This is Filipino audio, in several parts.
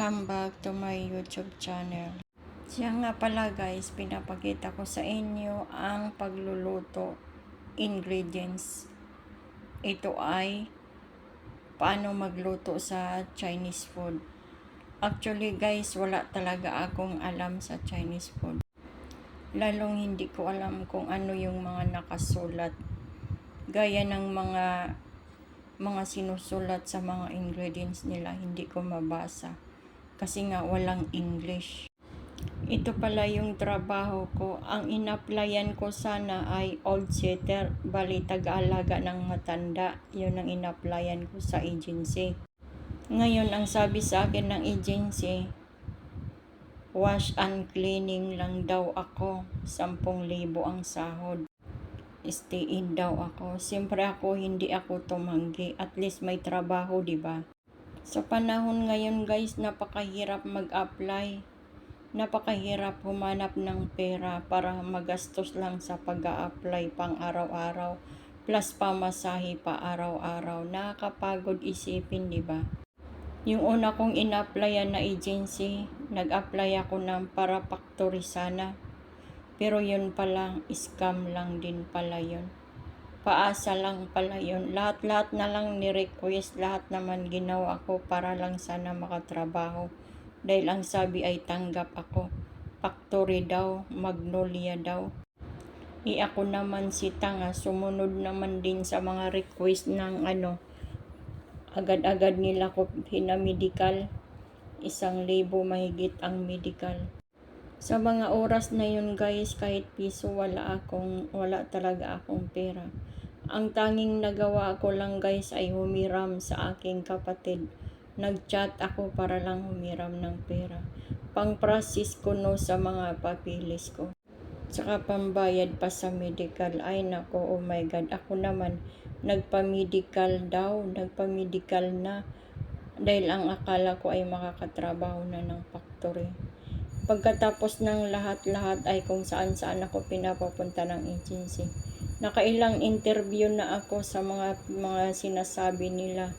Welcome back to my YouTube channel. Siya nga pala guys, pinapakita ko sa inyo ang pagluluto ingredients. Ito ay paano magluto sa Chinese food. Actually guys, wala talaga akong alam sa Chinese food. Lalong hindi ko alam kung ano yung mga nakasulat. Gaya ng mga mga sinusulat sa mga ingredients nila, hindi ko mabasa. Kasi nga walang English. Ito pala yung trabaho ko. Ang inaplayan ko sana ay old sitter, bali taga-alaga ng matanda. Yun ang inaplayan ko sa agency. Ngayon, ang sabi sa akin ng agency, wash and cleaning lang daw ako. 10,000 ang sahod stay in daw ako. Siyempre ako, hindi ako tumanggi. At least may trabaho, di ba? Sa panahon ngayon guys, napakahirap mag-apply. Napakahirap humanap ng pera para magastos lang sa pag apply pang araw-araw. Plus pamasahe pa araw-araw. Nakakapagod isipin, di ba? Yung una kong in-applyan na agency, nag-apply ako ng para factory sana pero yun pala, scam lang din pala yun. Paasa lang pala yun. Lahat-lahat na lang ni-request, lahat naman ginawa ko para lang sana makatrabaho. Dahil ang sabi ay tanggap ako. Factory daw, magnolia daw. I ako naman si Tanga, sumunod naman din sa mga request ng ano, agad-agad nila ko pinamedical. Isang libo mahigit ang medical sa mga oras na yun guys, kahit piso wala akong, wala talaga akong pera. Ang tanging nagawa ko lang guys ay humiram sa aking kapatid. Nag-chat ako para lang humiram ng pera. Pang-process ko no sa mga papilis ko. Tsaka pambayad pa sa medical. Ay nako, oh my God. Ako naman, nagpa-medical daw. Nagpa-medical na. Dahil ang akala ko ay makakatrabaho na ng factory. Pagkatapos ng lahat-lahat ay kung saan-saan ako pinapapunta ng agency. Nakailang interview na ako sa mga mga sinasabi nila.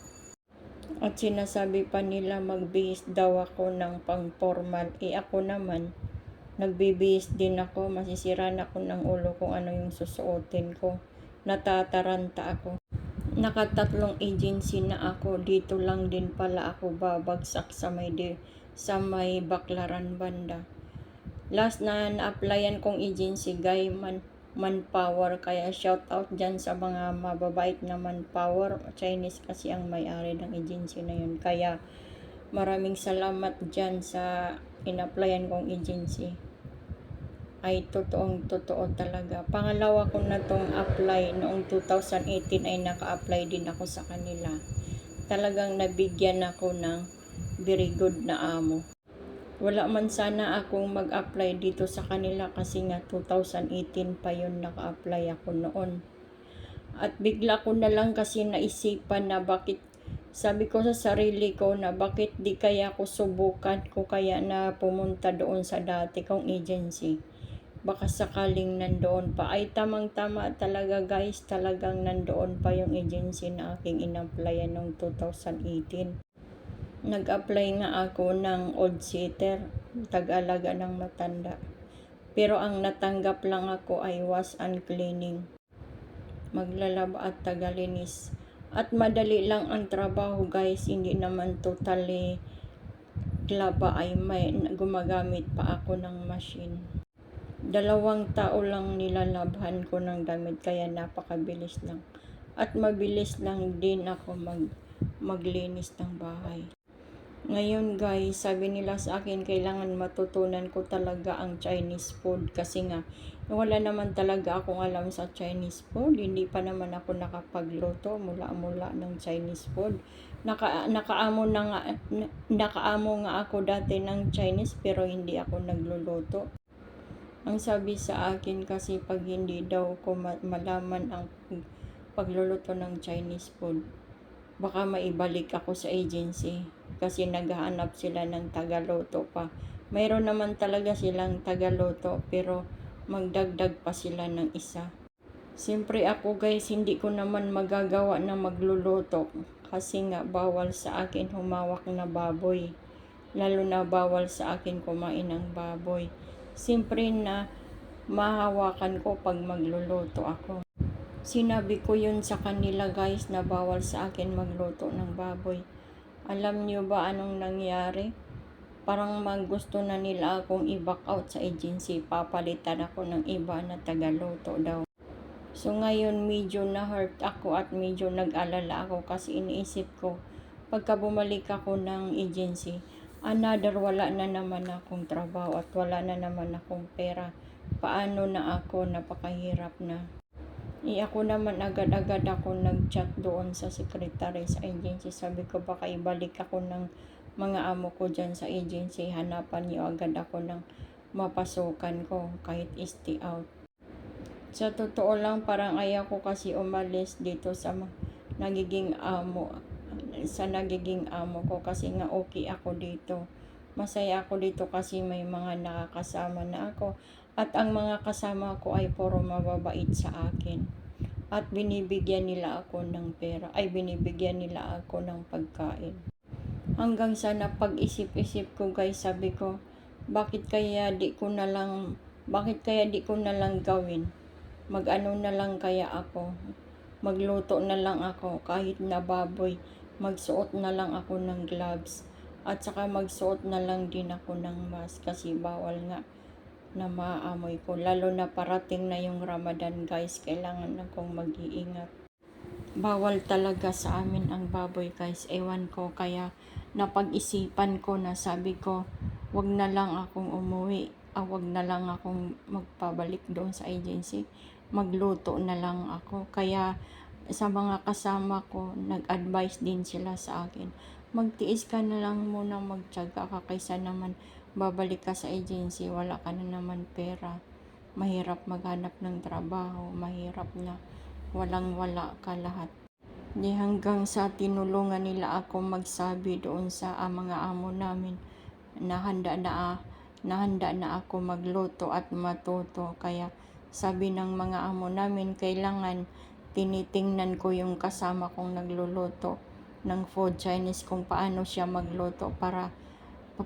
At sinasabi pa nila magbihis daw ako ng pang-formal. Eh ako naman, nagbibihis din ako. Masisira na ako ng ulo kung ano yung susuotin ko. Natataranta ako. Nakatatlong agency na ako. Dito lang din pala ako babagsak sa may de sa may Baklaran banda. Last na na-applyan kong agency, guy, man, manpower. Kaya shout out dyan sa mga mababait na manpower. Chinese kasi ang may-ari ng agency na yun. Kaya maraming salamat dyan sa in-applyan kong agency. Ay totoong totoo talaga. Pangalawa ko na tong apply noong 2018 ay naka-apply din ako sa kanila. Talagang nabigyan ako ng very good na amo. Wala man sana akong mag-apply dito sa kanila kasi nga 2018 pa yun naka-apply ako noon. At bigla ko na lang kasi naisipan na bakit sabi ko sa sarili ko na bakit di kaya ako subukan ko kaya na pumunta doon sa dati kong agency. Baka sakaling nandoon pa. Ay tamang-tama talaga guys, talagang nandoon pa yung agency na aking in-applyan noong 2018 nag-apply nga ako ng old sitter, tag-alaga ng matanda. Pero ang natanggap lang ako ay wash and cleaning. Maglalaba at tagalinis. At madali lang ang trabaho guys, hindi naman totally laba ay may gumagamit pa ako ng machine. Dalawang tao lang nilalabhan ko ng damit kaya napakabilis lang. At mabilis lang din ako mag maglinis ng bahay. Ngayon guys, sabi nila sa akin, kailangan matutunan ko talaga ang Chinese food kasi nga, wala naman talaga akong alam sa Chinese food. Hindi pa naman ako nakapagluto mula-mula ng Chinese food. Naka, nakaamo na nga, nakaamo nga ako dati ng Chinese pero hindi ako nagluluto. Ang sabi sa akin kasi pag hindi daw ko malaman ang pagluluto ng Chinese food, baka maibalik ako sa agency kasi naghahanap sila ng tagaloto pa. Mayroon naman talaga silang tagaloto pero magdagdag pa sila ng isa. Siyempre ako guys, hindi ko naman magagawa na magluluto kasi nga bawal sa akin humawak na baboy. lalo na bawal sa akin kumain ng baboy. Siyempre na mahawakan ko pag magluluto ako. Sinabi ko yun sa kanila guys na bawal sa akin magluto ng baboy. Alam nyo ba anong nangyari? Parang maggusto na nila akong i-back out sa agency. Papalitan ako ng iba na tagaluto daw. So ngayon medyo na-hurt ako at medyo nag-alala ako kasi iniisip ko pagka bumalik ako ng agency, another wala na naman akong trabaho at wala na naman akong pera. Paano na ako napakahirap na. Eh ako naman agad-agad ako nag-chat doon sa secretary sa agency. Sabi ko baka ibalik ako ng mga amo ko dyan sa agency. Hanapan niyo agad ako ng mapasukan ko kahit stay out. Sa totoo lang, parang ayaw ko kasi umalis dito sa nagiging amo, sa nagiging amo ko kasi nga okay ako dito. Masaya ako dito kasi may mga nakakasama na ako at ang mga kasama ko ay puro mababait sa akin. At binibigyan nila ako ng pera, ay binibigyan nila ako ng pagkain. Hanggang sa napag-isip-isip ko guys, sabi ko, bakit kaya di ko na lang, bakit kaya di ko na lang gawin? mag-ano na lang kaya ako, magluto na lang ako kahit na baboy, magsuot na lang ako ng gloves, at saka magsuot na lang din ako ng mask kasi bawal nga na maamoy ko. Lalo na parating na yung Ramadan guys, kailangan akong mag-iingat. Bawal talaga sa amin ang baboy guys, ewan ko kaya napag-isipan ko na sabi ko, wag na lang akong umuwi, ah, wag na lang akong magpabalik doon sa agency magluto na lang ako. Kaya sa mga kasama ko, nag-advise din sila sa akin. Magtiis ka na lang muna magtyaga ka kaysa naman babalik ka sa agency, wala ka na naman pera. Mahirap maghanap ng trabaho, mahirap na walang wala ka lahat. Di hanggang sa tinulungan nila ako magsabi doon sa ah, mga amo namin na handa na ah, na handa na ako magluto at matuto. Kaya sabi ng mga amo namin, kailangan tinitingnan ko yung kasama kong nagluluto ng food Chinese kung paano siya magluto para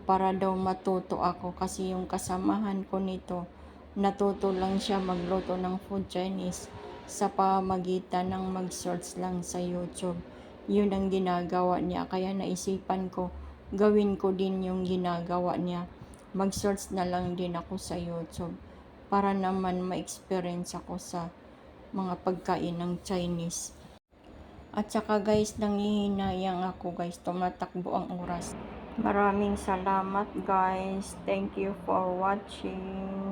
para daw matuto ako kasi yung kasamahan ko nito natuto lang siya magluto ng food Chinese sa pamagitan ng mag-search lang sa YouTube. Yun ang ginagawa niya kaya naisipan ko gawin ko din yung ginagawa niya. Mag-search na lang din ako sa YouTube para naman ma-experience ako sa mga pagkain ng Chinese. At saka guys, nangihinayang ako guys, tumatakbo ang oras. Maraming salamat guys. Thank you for watching.